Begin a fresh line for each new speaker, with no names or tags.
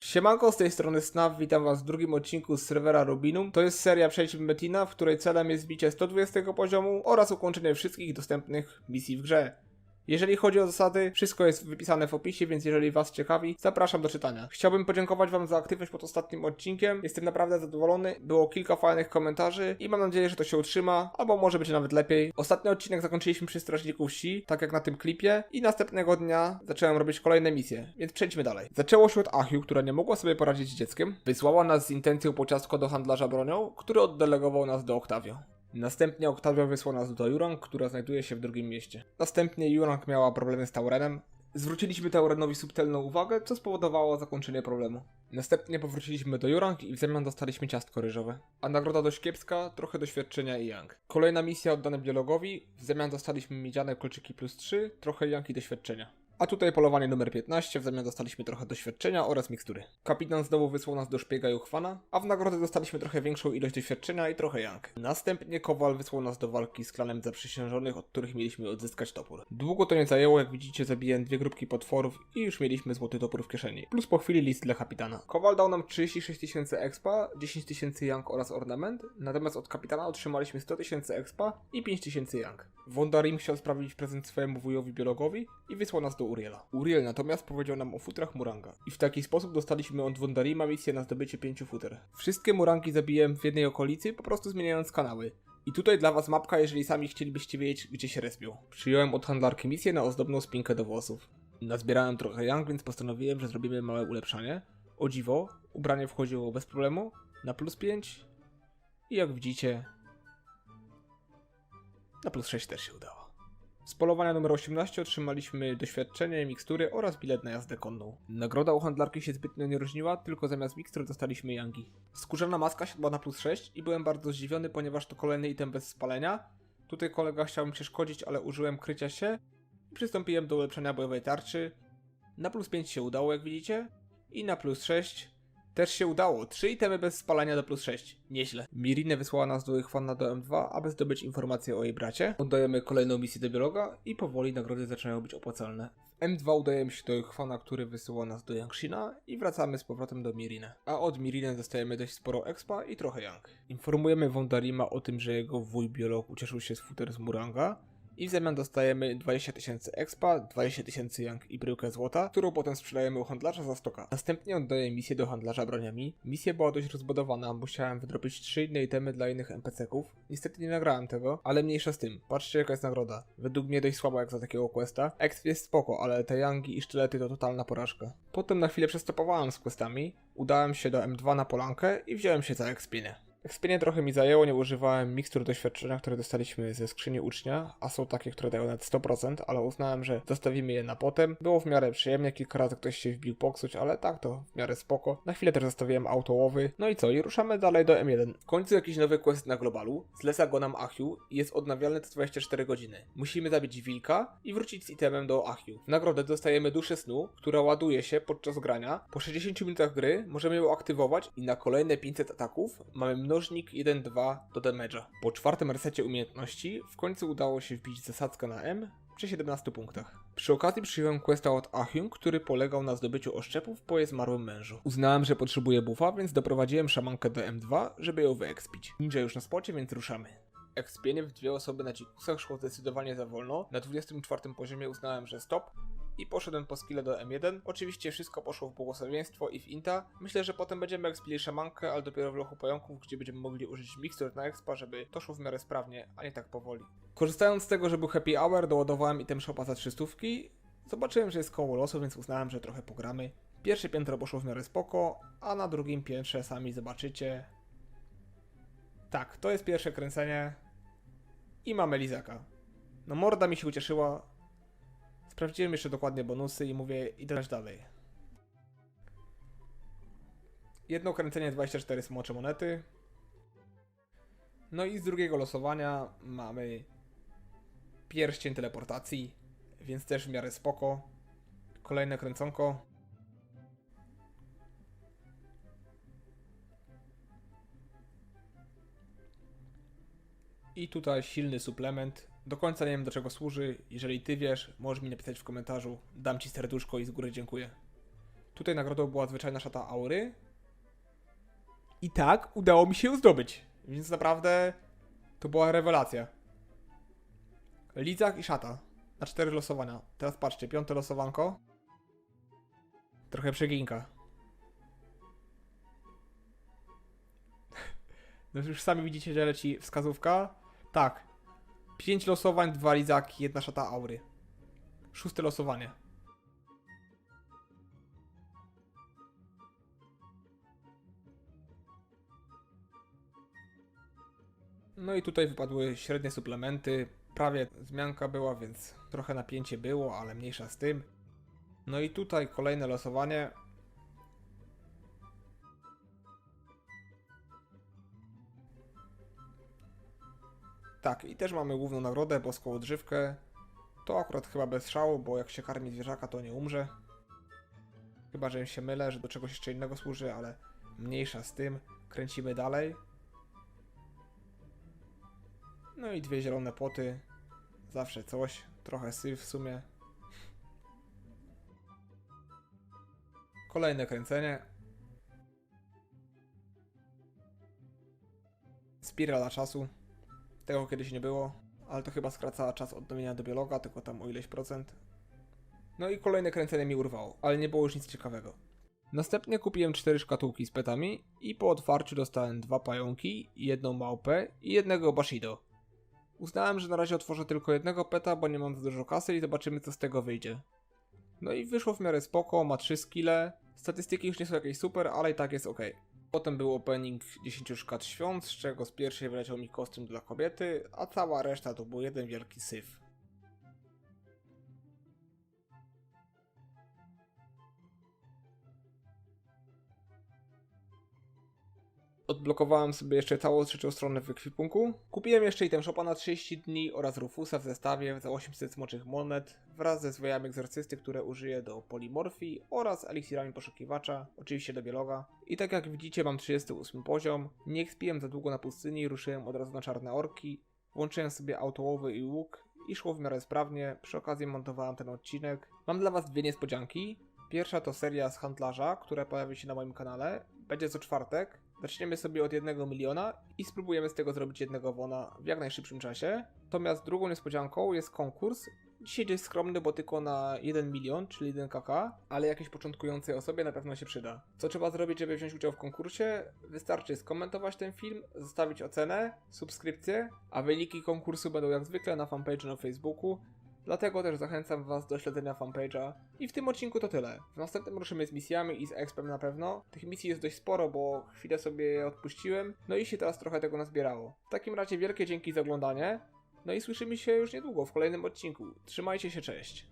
Siemanko, z tej strony Snap, witam was w drugim odcinku z serwera Rubinum. To jest seria Przejdźmy Metina, w której celem jest bicie 120 poziomu oraz ukończenie wszystkich dostępnych misji w grze. Jeżeli chodzi o zasady, wszystko jest wypisane w opisie, więc jeżeli was ciekawi, zapraszam do czytania. Chciałbym podziękować wam za aktywność pod ostatnim odcinkiem, jestem naprawdę zadowolony, było kilka fajnych komentarzy i mam nadzieję, że to się utrzyma, albo może będzie nawet lepiej. Ostatni odcinek zakończyliśmy przy Strażniku Wsi, tak jak na tym klipie i następnego dnia zacząłem robić kolejne misje, więc przejdźmy dalej. Zaczęło się od Achiu, która nie mogła sobie poradzić z dzieckiem, wysłała nas z intencją po ciastko do handlarza bronią, który oddelegował nas do Octavio. Następnie Octavio wysłał nas do Jurang, która znajduje się w drugim mieście. Następnie Jurang miała problemy z Taurenem. Zwróciliśmy Taurenowi subtelną uwagę, co spowodowało zakończenie problemu. Następnie powróciliśmy do Jurang i w zamian dostaliśmy ciastko ryżowe. A nagroda dość kiepska, trochę doświadczenia i Yang. Kolejna misja oddana biologowi, w zamian dostaliśmy miedziane kolczyki plus 3, trochę Yang i doświadczenia. A tutaj polowanie numer 15, w zamian dostaliśmy trochę doświadczenia oraz mikstury. Kapitan znowu wysłał nas do szpiega Juchwana, a w nagrodę dostaliśmy trochę większą ilość doświadczenia i trochę jank. Następnie Kowal wysłał nas do walki z klanem zaprzysiężonych, od których mieliśmy odzyskać topór. Długo to nie zajęło, jak widzicie zabiłem dwie grupki potworów i już mieliśmy złoty topór w kieszeni. Plus po chwili list dla kapitana. Kowal dał nam 36 tysięcy expa, 10 tysięcy jank oraz ornament, natomiast od kapitana otrzymaliśmy 100 tysięcy expa i 5 tysięcy jank. Wondarim chciał sprawić prezent swojemu wujowi biologowi i wysłał nas do Uriela. Uriel natomiast powiedział nam o futrach Muranga. I w taki sposób dostaliśmy od Wondarima misję na zdobycie pięciu futer. Wszystkie Murangi zabiłem w jednej okolicy, po prostu zmieniając kanały. I tutaj dla was mapka, jeżeli sami chcielibyście wiedzieć, gdzie się respią. Przyjąłem od handlarki misję na ozdobną spinkę do włosów. Nazbierałem trochę yang, więc postanowiłem, że zrobimy małe ulepszanie. O dziwo, ubranie wchodziło bez problemu, na plus 5 i jak widzicie, na plus 6 też się udało. Z polowania numer 18 otrzymaliśmy doświadczenie, mikstury oraz bilet na jazdę konną. Nagroda u handlarki się zbytnio nie różniła, tylko zamiast mikstur dostaliśmy yangi. Skórzana maska siadła na plus 6 i byłem bardzo zdziwiony, ponieważ to kolejny item bez spalenia. Tutaj kolega chciał mi przeszkodzić, ale użyłem krycia się i przystąpiłem do ulepszenia bojowej tarczy. Na plus 5 się udało, jak widzicie, i na plus 6 też się udało. Trzy itemy bez spalania do plus 6. Nieźle. Mirinę wysłała nas do Ichwana do M2, aby zdobyć informacje o jej bracie. Oddajemy kolejną misję do biologa i powoli nagrody zaczynają być opłacalne. W M2 udajemy się do Ichwana, który wysyła nas do Yangshina i wracamy z powrotem do Miriny. A od Miriny dostajemy dość sporo expa i trochę Yang. Informujemy Wondarima o tym, że jego wuj biolog ucieszył się z futer z Muranga, i w zamian dostajemy 20 tysięcy expa, 20 tysięcy yang i bryłkę złota, którą potem sprzedajemy u handlarza za stoka. Następnie oddaję misję do handlarza broniami. Misja była dość rozbudowana, musiałem wydrobić 3 inne itemy dla innych NPC-ków. Niestety nie nagrałem tego, ale mniejsza z tym. Patrzcie jaka jest nagroda. Według mnie dość słaba jak za takiego questa. Exp jest spoko, ale te yangi i sztylety to totalna porażka. Potem na chwilę przestopowałem z questami, udałem się do M2 na polankę i wziąłem się za expienie. Trochę mi zajęło, nie używałem mikstur doświadczenia, które dostaliśmy ze skrzyni ucznia, a są takie, które dają nawet 100%, ale uznałem, że zostawimy je na potem. Było w miarę przyjemnie, kilka razy ktoś się wbił poksuć, ale tak to w miarę spoko. Na chwilę też zostawiłem autołowy. No i co, i ruszamy dalej do M1. W końcu jakiś nowy quest na globalu, zleca go nam Achiu i jest odnawialny co 24 godziny. Musimy zabić wilka i wrócić z itemem do Achiu. W nagrodę dostajemy duszę snu, która ładuje się podczas grania. Po 60 minutach gry możemy ją aktywować i na kolejne 500 ataków mamy mnożnik 1-2 do damage'a. Po czwartym resecie umiejętności w końcu udało się wbić zasadzkę na M przy 17 punktach. Przy okazji przyjąłem questa od Ahyun, który polegał na zdobyciu oszczepów po jej zmarłym mężu. Uznałem, że potrzebuję buffa, więc doprowadziłem szamankę do M2, żeby ją wyekspić. Ninja już na spocie, więc ruszamy. Ekspienie w dwie osoby na dzikusach szło zdecydowanie za wolno. Na 24 poziomie uznałem, że stop i poszedłem po skille do M1. Oczywiście wszystko poszło w błogosławieństwo i w Inta. Myślę, że potem będziemy ekspili szamankę, ale dopiero w lochu pająków, gdzie będziemy mogli użyć mikstur na expa, żeby to szło w miarę sprawnie, a nie tak powoli. Korzystając z tego, że był happy hour, doładowałem item shopa za 300. Zobaczyłem, że jest koło losu, więc uznałem, że trochę pogramy. Pierwsze piętro poszło w miarę spoko, a na drugim piętrze sami zobaczycie. Tak, to jest pierwsze kręcenie. I mamy lizaka. No morda mi się ucieszyła, Sprawdziłem jeszcze dokładnie bonusy i mówię, idę dalej. Jedno kręcenie 24 smocze monety. No i z drugiego losowania mamy pierścień teleportacji, więc też w miarę spoko. Kolejne kręconko. I tutaj silny suplement. Do końca nie wiem do czego służy. Jeżeli ty wiesz, możesz mi napisać w komentarzu. Dam ci serduszko i z góry dziękuję. Tutaj nagrodą była zwyczajna szata aury. I tak udało mi się ją zdobyć. Więc naprawdę to była rewelacja. Lizak i szata. Na cztery losowania. Teraz patrzcie, piąte losowanko. Trochę przeginka. No już sami widzicie, że leci wskazówka. Tak. Pięć losowań, dwa lizaki, jedna szata aury. Szóste losowanie. No i tutaj wypadły średnie suplementy. Prawie zmianka była, więc trochę napięcie było, ale mniejsza z tym. No i tutaj kolejne losowanie. Tak, i też mamy główną nagrodę, boską odżywkę. To akurat chyba bez szału, bo jak się karmi zwierzaka, to nie umrze. Chyba, że się mylę, że do czegoś jeszcze innego służy, ale mniejsza z tym. Kręcimy dalej. No i dwie zielone poty. Zawsze coś. Trochę syf w sumie. Kolejne kręcenie. Spirala czasu. Tego kiedyś nie było, ale to chyba skraca czas odnowienia do biologa, tylko tam o ileś procent. No i kolejne kręcenie mi urwało, ale nie było już nic ciekawego. Następnie kupiłem cztery szkatułki z petami i po otwarciu dostałem dwa pająki, jedną małpę i jednego bashido. Uznałem, że na razie otworzę tylko jednego peta, bo nie mam za dużo kasy i zobaczymy co z tego wyjdzie. No i wyszło w miarę spoko, ma 3 skille. Statystyki już nie są jakieś super, ale i tak jest ok. Potem był opening 10 szkat świąt, z czego z pierwszej wyleciał mi kostium dla kobiety, a cała reszta to był jeden wielki syf. Odblokowałem sobie jeszcze całą trzecią stronę w ekwipunku. Kupiłem jeszcze item shopa na 30 dni oraz Rufusa w zestawie za 800 smoczych monet wraz ze zwojami egzorcysty, które użyję do polimorfii oraz eliksirami poszukiwacza, oczywiście do bieloga. I tak jak widzicie mam 38 poziom, nie ekspiłem za długo na pustyni i ruszyłem od razu na czarne orki. Włączyłem sobie autołowy i łuk i szło w miarę sprawnie, przy okazji montowałem ten odcinek. Mam dla was dwie niespodzianki. Pierwsza to seria z handlarza, która pojawi się na moim kanale. Będzie co czwartek. Zaczniemy sobie od jednego miliona i spróbujemy z tego zrobić jednego wona w jak najszybszym czasie. Natomiast drugą niespodzianką jest konkurs. Dzisiaj dość skromny, bo tylko na 1 milion, czyli 1 kk, ale jakiejś początkującej osobie na pewno się przyda. Co trzeba zrobić, żeby wziąć udział w konkursie? Wystarczy skomentować ten film, zostawić ocenę, subskrypcję, a wyniki konkursu będą jak zwykle na fanpage na Facebooku. Dlatego też zachęcam Was do śledzenia fanpage'a. I w tym odcinku to tyle. W następnym ruszymy z misjami i z expem na pewno. Tych misji jest dość sporo, bo chwilę sobie je odpuściłem. No i się teraz trochę tego nazbierało. W takim razie wielkie dzięki za oglądanie. No i słyszymy się już niedługo w kolejnym odcinku. Trzymajcie się, cześć.